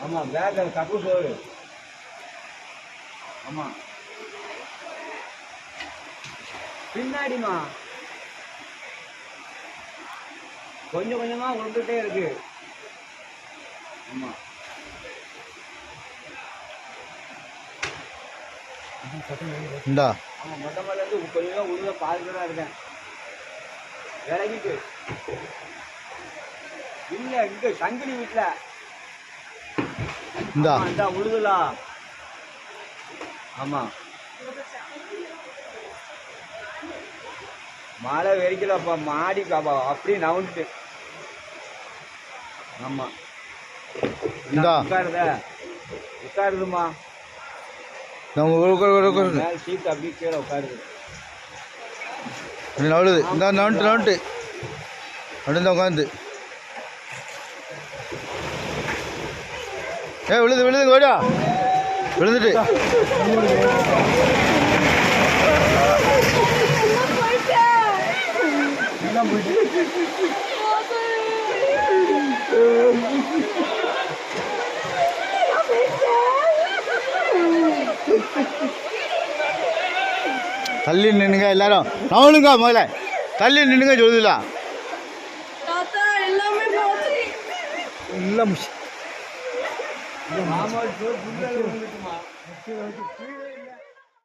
ஆமா பேக் அது கப்பு சோறு. ஆமா. பின்னாடிமா கொஞ்சம் கொஞ்சமா விழுந்துட்டே இருக்கு. ஆமா. இந்தா. ஆமா மொட்டை மேல இருந்து கொஞ்சம் உள்ள பாதுகாப்பா தான் இருக்கேன். விலகிட்டு. இல்ல இங்க சங்கிலி வீட்டுல இந்தா. இந்தா உழுதுலா. ஆமா. மழை வெறிக்கலப்பா மாடி பாப்பா அப்படியே நவுந்துட்டு. ஆமா. இந்தா. உட்காருத. உட்காருதுமா நம்ம உட்காரு, உட்காரு, சீட் அப்படியே கீழே உட்காருது. நவளுது. இந்த நவுண்டு நவுண்டு அப்படி இந்த உட்காந்து. ஏ விழுது விழுது ஓடியா விழுந்துட்டு. தள்ளி நின்னுங்க எல்லாரும். நவளுங்க முதல்ல. தள்ளி நின்னுங்க சொல்லுதுல 마음을 더 준비하려고 그러지 마.